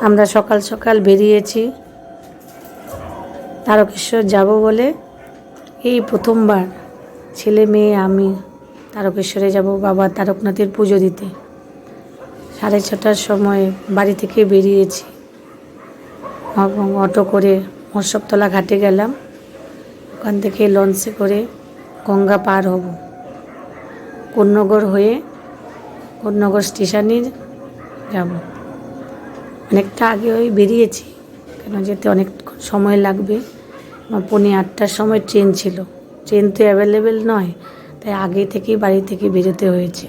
আমরা সকাল সকাল বেরিয়েছি। তারকেশ্বর যাব বলে এই প্রথমবার ছেলে মেয়ে আমি তারকেশ্বরে যাব বাবা তারকনাথের পুজো দিতে। সাড়ে ছটার সময় বাড়ি থেকে বেরিয়েছি। এবং অটো করে মৎস্যতলা ঘাটে গেলাম। ওখান থেকে লঞ্চে করে গঙ্গা পার হব। কোন্নগর হয়ে কোন্নগর স্টেশনে যাব। অনেকটা আগে ওই বেরিয়েছি। কেন যেতে অনেক সময় লাগবে। পৌনে আটটার সময় ট্রেন ছিল। ট্রেন তো অ্যাভেলেবেল নয়, তাই আগে থেকেই বাড়ি থেকে বেরোতে হয়েছে।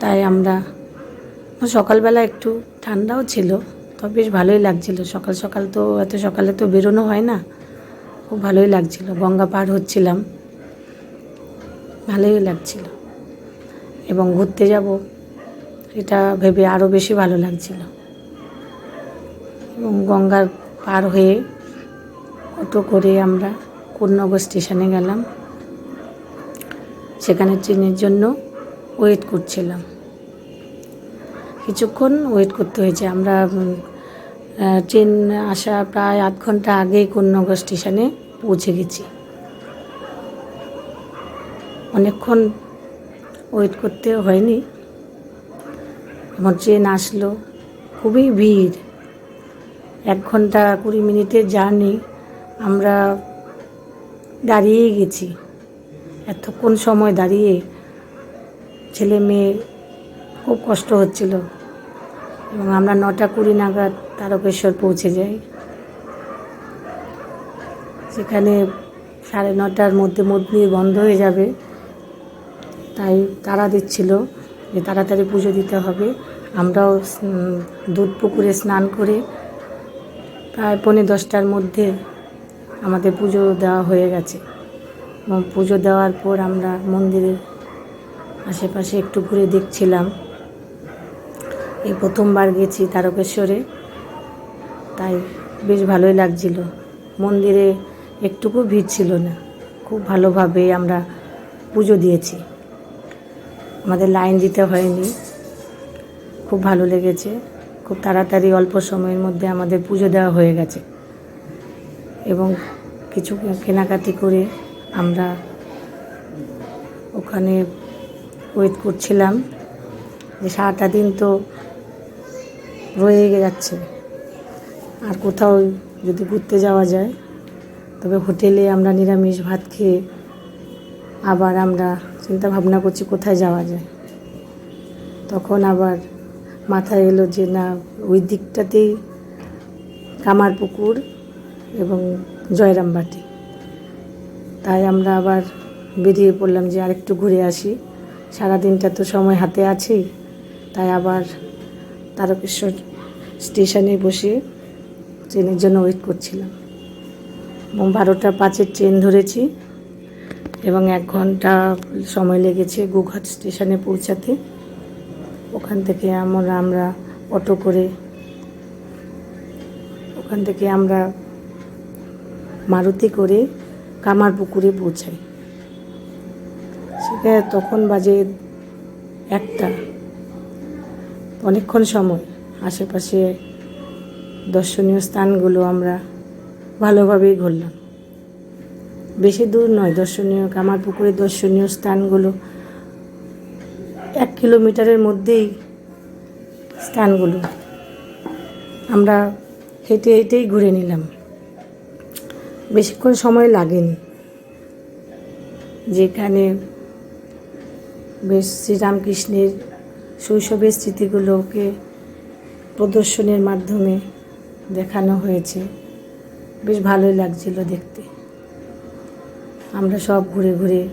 তাই আমরা সকালবেলা একটু ঠান্ডাও ছিল, তবে বেশ ভালোই লাগছিল। সকাল সকাল তো, এত সকালে তো বেরোনো হয় না। খুব ভালোই লাগছিল, গঙ্গা পার হচ্ছিলাম। ভালোই লাগছিল। এবং ঘুরতে যাব। এটা ভেবে আরও বেশি ভালো লাগছিল। এবং গঙ্গার পার হয়ে অটো করে আমরা কোন্নগর স্টেশনে গেলাম। সেখানে ট্রেনের জন্য ওয়েট করছিলাম। কিছুক্ষণ ওয়েট করতে হয়েছে। আমরা ট্রেন আসা প্রায় আধ ঘণ্টা আগেই কোন্নগর স্টেশনে পৌঁছে গেছি। অনেকক্ষণ ওয়েট করতে হয়নি। আমার ট্রেন আসলো খুবই ভিড়। এক ঘণ্টা কুড়ি মিনিটের জার্নি আমরা দাঁড়িয়েই গেছি। এতক্ষণ সময় দাঁড়িয়ে ছেলে মেয়ে খুব কষ্ট হচ্ছিল এবং আমরা নটা কুড়ি নাগাদ তারকেশ্বর পৌঁছে যাই। সেখানে সাড়ে নটার মধ্যে মন্দির বন্ধ হয়ে যাবে, তাই তারা দিচ্ছিল। যে তাড়াতাড়ি পুজো দিতে হবে। আমরাও দুধ পুকুরে স্নান করে প্রায় পৌনে দশটার মধ্যে আমাদের পুজো দেওয়া হয়ে গেছে। এবং পুজো দেওয়ার পর আমরা মন্দিরের আশেপাশে একটু ঘুরে দেখছিলাম। এই প্রথমবার গেছি তারকেশ্বরে, তাই বেশ ভালোই লাগছিল। মন্দিরে একটুকু ভিড় ছিল না, খুব ভালোভাবে আমরা পুজো দিয়েছি। আমাদের লাইন দিতে হয়নি। খুব ভালো লেগেছে। খুব তাড়াতাড়ি অল্প সময়ের মধ্যে আমাদের পুজো দেওয়া হয়ে গেছে। এবং কিছু কেনাকাটি করে আমরা ওখানে ওয়েট করছিলাম। যে সারাটা দিন তো রয়ে যাচ্ছে। আর কোথাও যদি ঘুরতে যাওয়া যায়, তবে হোটেলে আমরা নিরামিষ ভাত খেয়ে আবার আমরা চিন্তা ভাবনা করছি কোথায় যাওয়া যায়। তখন আবার মাথায় এলো যে না, ওই দিকটাতেই কামারপুকুর এবং জয়রামবাটি তাই আমরা আবার বেরিয়ে পড়লাম যে আরেকটু ঘুরে আসি। সারাদিনটা তো সময় হাতে আছেই। তাই আবার তারকেশ্বর স্টেশনে বসে ট্রেনের জন্য ওয়েট করছিলাম। এবং বারোটা পাঁচের ট্রেন ধরেছি। এবং এক ঘণ্টা সময় লেগেছে গোঘাট স্টেশনে পৌঁছাতে। ওখান থেকে আমরা আমরা অটো করে ওখান থেকে আমরা মারুতি করে কামারপুকুরে পৌঁছাই। সেখানে তখন বাজে একটা। অনেকক্ষণ সময়। আশেপাশে দর্শনীয় স্থানগুলো আমরা ভালোভাবেই ঘুরলাম। বেশি দূর নয়, দর্শনীয় কামার কামারপুকুরের দর্শনীয় স্থানগুলো। এক কিলোমিটারের মধ্যেই স্থানগুলো। আমরা হেঁটে হেঁটেই ঘুরে নিলাম। বেশিক্ষণ সময় লাগেনি। যেখানে বেশ শ্রীরামকৃষ্ণের শৈশবের স্মৃতিগুলোকে প্রদর্শনের মাধ্যমে দেখানো হয়েছে। বেশ ভালোই লাগছিল দেখতে। আমরা সব ঘুরে ঘুরে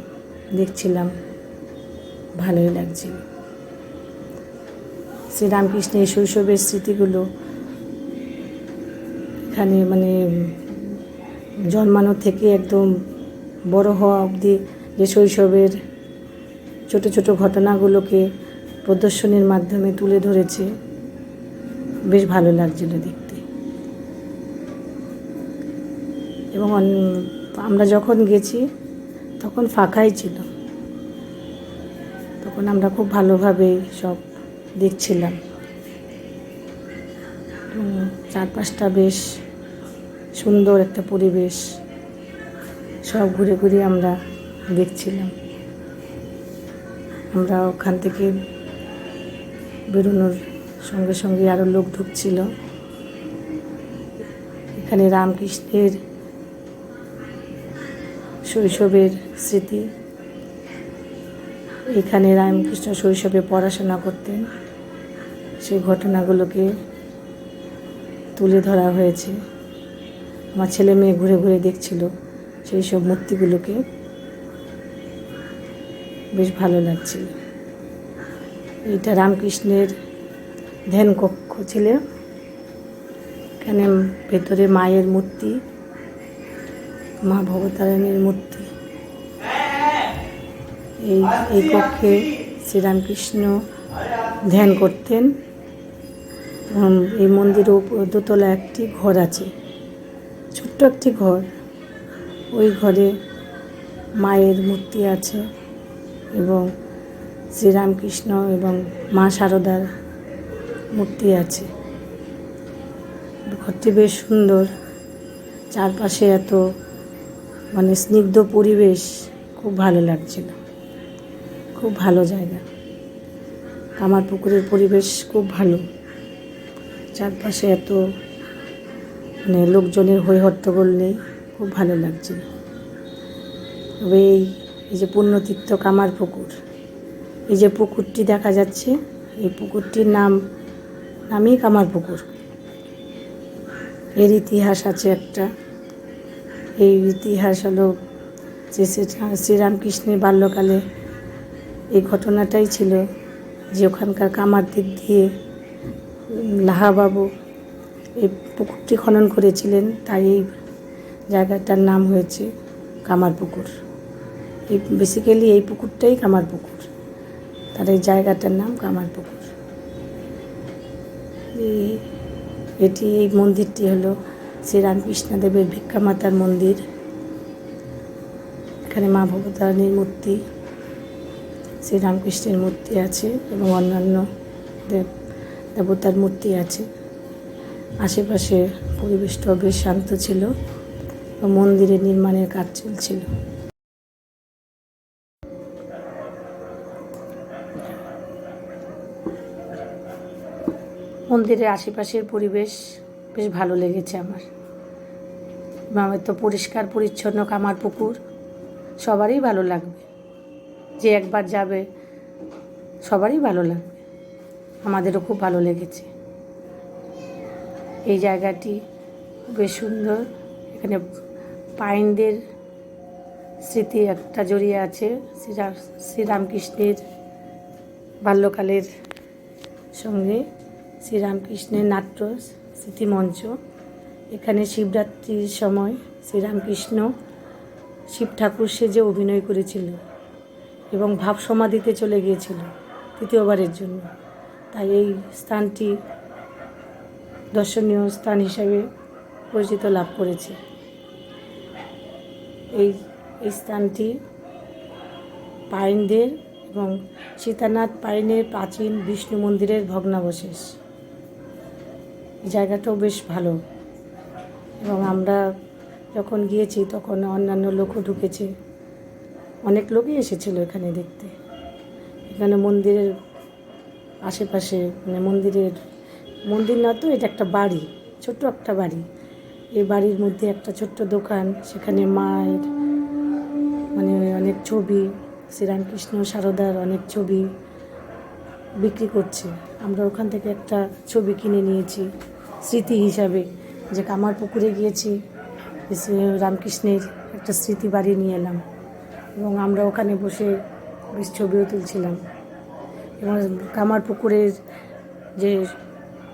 দেখছিলাম। ভালোই লাগছিল। শ্রীরামকৃষ্ণের শৈশবের স্মৃতিগুলো এখানে মানে জন্মানো থেকে একদম বড় হওয়া অবধি যে শৈশবের ছোট ছোট ঘটনাগুলোকে প্রদর্শনীর মাধ্যমে তুলে ধরেছে, বেশ ভালো লাগছিল দেখতে। এবং অন- আমরা যখন গেছি, তখন ফাঁকাই ছিল। তখন আমরা খুব ভালোভাবে সব দেখছিলাম। চারপাশটা বেশ সুন্দর একটা পরিবেশ, সব ঘুরে ঘুরে আমরা দেখছিলাম। আমরা ওখান থেকে বেরোনোর সঙ্গে সঙ্গে আরও লোক ঢুকছিল। এখানে রামকৃষ্ণের শৈশবের স্মৃতি। এখানে রামকৃষ্ণ শৈশবে পড়াশোনা করতেন। সেই ঘটনাগুলোকে তুলে ধরা হয়েছে। আমার ছেলে মেয়ে ঘুরে ঘুরে দেখছিল সেই সব মূর্তিগুলোকে। বেশ ভালো লাগছিল। এটা রামকৃষ্ণের ধ্যান কক্ষ ছিল। এখানে ভেতরে মায়ের মূর্তি। মা ভবতারিণীর মূর্তি। এই এই কক্ষে শ্রীরামকৃষ্ণ ধ্যান করতেন। এই মন্দিরের উপর দোতলা একটি ঘর আছে। ছোট্ট একটি ঘর। ওই ঘরে মায়ের মূর্তি আছে এবং শ্রীরামকৃষ্ণ এবং মা শারদার মূর্তি আছে। ঘরটি বেশ সুন্দর। চারপাশে এত মানে স্নিগ্ধ পরিবেশ খুব ভালো লাগছিল। খুব ভালো জায়গা। কামার পুকুরের পরিবেশ খুব ভালো। চারপাশে এত মানে লোকজনের হই হট্টগোল নেই খুব ভালো লাগছিল। তবে এই এই যে পুণ্যতীর্থ কামার পুকুর, এই যে পুকুরটি দেখা যাচ্ছে, এই পুকুরটির নাম, নামই কামার পুকুর। এর ইতিহাস আছে একটা। এই ইতিহাস হলো যে শ্রী- শ্রীরামকৃষ্ণের বাল্যকালে এই ঘটনাটাই ছিল যে ওখানকার কামারদের দিয়ে লাহাবাবু এই পুকুরটি খনন করেছিলেন, তাই এই জায়গাটার নাম হয়েছে কামার পুকুর। এই বেসিক্যালি এই পুকুরটাই কামার পুকুর। তার এই জায়গাটার নাম কামার পুকুর। এটি এই মন্দিরটি হলো শ্রীরামকৃষ্ণদেবের ভিক্ষামাতার মন্দির। এখানে মা ভবতারিণীর মূর্তি, শ্রীরামকৃষ্ণের মূর্তি আছে এবং অন্যান্য দেব, দেবতার মূর্তি আছে। আশেপাশে পরিবেশটাও বেশ শান্ত ছিল মন্দিরের নির্মাণের কাজ চলছিল। মন্দিরের আশেপাশের পরিবেশ বেশ ভালো লেগেছে আমার। আমার তো পরিষ্কার, পরিচ্ছন্ন কামার পুকুর, সবারই ভালো লাগবে। যে একবার যাবে, সবারই ভালো লাগবে। আমাদেরও খুব ভালো লেগেছে। এই জায়গাটি বেশ সুন্দর। এখানে পাইনদের স্মৃতি একটা জড়িয়ে আছে। শ্রীরা, শ্রীরামকৃষ্ণের বাল্যকালের সঙ্গে শ্রীরামকৃষ্ণের নাট্য স্মৃতিমঞ্চ এখানে শিবরাত্রির সময় শ্রীরামকৃষ্ণ শিব ঠাকুর সেজে অভিনয় করেছিল এবং ভাব সমাধিতে চলে গিয়েছিল তৃতীয়বারের জন্য। তাই এই স্থানটি দর্শনীয় স্থান হিসাবে পরিচিত লাভ করেছে। এই এই স্থানটি পাইনদের এবং সীতানাথ পাইনের প্রাচীন বিষ্ণু মন্দিরের ভগ্নাবশেষ। জায়গাটাও বেশ ভালো। এবং আমরা যখন গিয়েছি তখন অন্যান্য লোকও ঢুকেছে। অনেক লোকই এসেছিল এখানে দেখতে। এখানে মন্দিরের আশেপাশে মানে মন্দিরের, মন্দির না তো, এটা একটা বাড়ি, ছোট্ট একটা বাড়ি। এই বাড়ির মধ্যে একটা ছোট্ট দোকান, সেখানে মায়ের মানে অনেক ছবি, শ্রীরামকৃষ্ণ সারদার অনেক ছবি। বিক্রি করছে। আমরা ওখান থেকে একটা ছবি কিনে নিয়েছি, স্মৃতি হিসাবে। যে কামার পুকুরে গিয়েছি রামকৃষ্ণের একটা স্মৃতি বাড়ি নিয়ে এলাম। এবং আমরা ওখানে বসে বেশ ছবিও তুলছিলাম। এবং কামার পুকুরের যে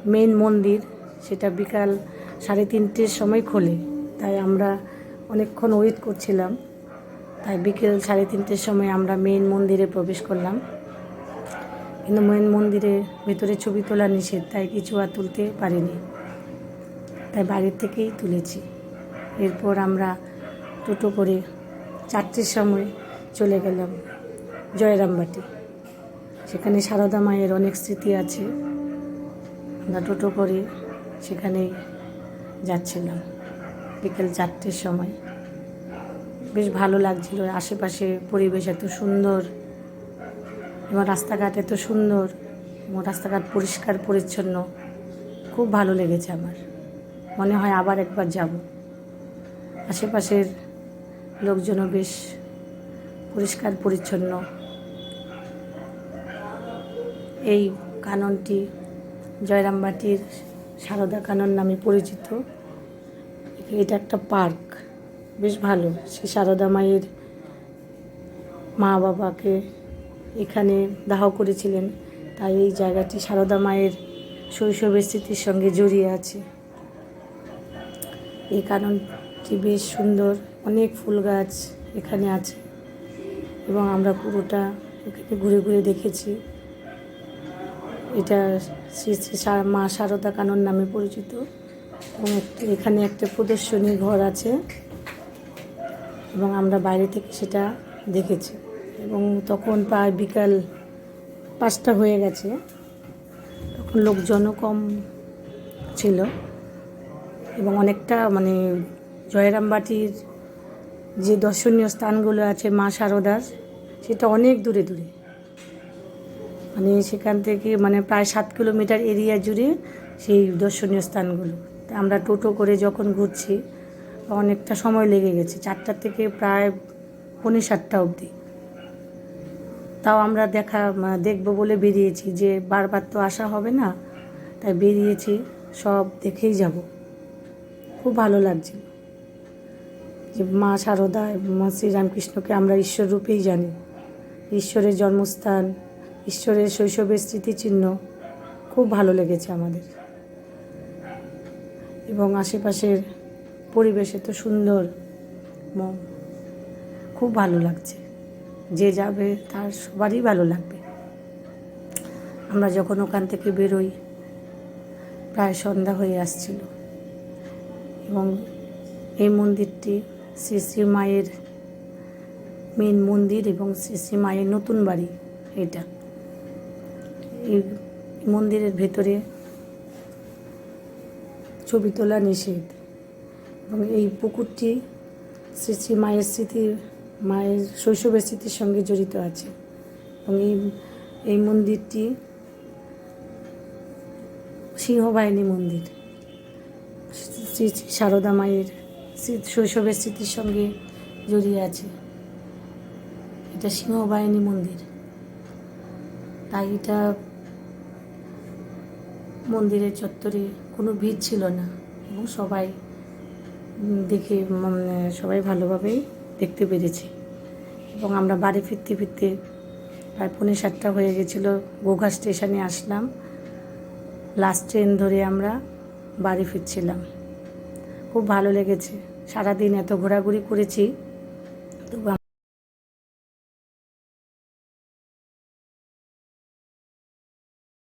মেন মন্দির, সেটা বিকাল সাড়ে তিনটের সময় খোলে। তাই আমরা অনেকক্ষণ ওয়েট করছিলাম। তাই বিকেল সাড়ে তিনটের সময় আমরা মেন মন্দিরে প্রবেশ করলাম। কিন্তু মেন মন্দিরে ভেতরে ছবি তোলা নিষেধ, তাই কিছু আর তুলতে পারিনি। তাই বাড়ির থেকেই তুলেছি। এরপর আমরা টোটো করে চারটের সময় চলে গেলাম জয়রামবাটি। সেখানে সারদা মায়ের অনেক স্মৃতি আছে। আমরা টোটো করে সেখানেই যাচ্ছিলাম বিকেল চারটের সময়। বেশ ভালো লাগছিল। আশেপাশে পরিবেশ এত সুন্দর। এবং রাস্তাঘাট এত সুন্দর এবং রাস্তাঘাট পরিষ্কার, পরিচ্ছন্ন। খুব ভালো লেগেছে আমার। মনে হয় আবার একবার যাব। আশেপাশের লোকজনও বেশ পরিষ্কার, পরিচ্ছন্ন। এই কাননটি জয়রামবাটির সারদা কানন নামে পরিচিত। এটা একটা পার্ক। বেশ ভালো। সে সারদা মায়ের মা বাবাকে এখানে দাহ করেছিলেন। তাই এই জায়গাটি সারদা মায়ের শৈশবের স্মৃতির সঙ্গে জড়িয়ে আছে। এই কাননটি বেশ সুন্দর। অনেক ফুল গাছ এখানে আছে এবং আমরা পুরোটা এখানে ঘুরে ঘুরে দেখেছি। এটা শ্রী শ্রী মা সারদা কানন নামে পরিচিত এবং এখানে একটা প্রদর্শনী ঘর আছে এবং আমরা বাইরে থেকে সেটা দেখেছি। এবং তখন প্রায় বিকাল পাঁচটা হয়ে গেছে। তখন লোকজনও কম ছিল এবং অনেকটা মানে জয়রামবাটির যে দর্শনীয় স্থানগুলো আছে মা শারদার সেটা অনেক দূরে দূরে। মানে সেখান থেকে মানে প্রায় সাত কিলোমিটার এরিয়া জুড়ে সেই দর্শনীয় স্থানগুলো। আমরা টোটো করে যখন ঘুরছি, অনেকটা সময় লেগে গেছে, চারটা থেকে প্রায় পৌনে সাতটা অবধি। তাও আমরা দেখা দেখব বলে বেরিয়েছি যে বারবার তো আসা হবে না। তাই বেরিয়েছি, সব দেখেই যাব। খুব ভালো লাগছিল। যে মা শারদা মা শ্রীরামকৃষ্ণকে আমরা ঈশ্বর রূপেই জানি। ঈশ্বরের জন্মস্থান, ঈশ্বরের শৈশবের স্মৃতিচিহ্ন, খুব ভালো লেগেছে আমাদের। এবং আশেপাশের পরিবেশে তো সুন্দর খুব ভালো লাগছে। যে যাবে তার সবারই ভালো লাগবে। আমরা যখন ওখান থেকে বেরোই, প্রায় সন্ধ্যা হয়ে আসছিল এবং এই মন্দিরটি শ্রী শ্রী মায়ের মেন মন্দির এবং শ্রী শ্রী মায়ের নতুন বাড়ি এটা। এই মন্দিরের ভেতরে ছবি তোলা নিষেধ এবং এই পুকুরটি শ্রী শ্রী মায়ের স্মৃতি মায়ের শৈশবের স্মৃতির সঙ্গে জড়িত আছে। এবং এই এই মন্দিরটি সিংহবাহিনী মন্দির। শ্রী সারদা মায়ের শৈশবের স্মৃতির সঙ্গে জড়িয়ে আছে। এটা সিংহবাহিনী মন্দির। তাই এটা মন্দিরের চত্বরে কোনো ভিড় ছিল না। এবং সবাই দেখে সবাই ভালোভাবেই দেখতে পেরেছি। এবং আমরা বাড়ি ফিরতে ফিরতে প্রায় পৌনে সাতটা হয়ে গেছিল, গোঘা স্টেশনে আসলাম। লাস্ট ট্রেন ধরে আমরা বাড়ি ফিরছিলাম। খুব ভালো লেগেছে। সারাদিন এত ঘোরাঘুরি করেছি, তবু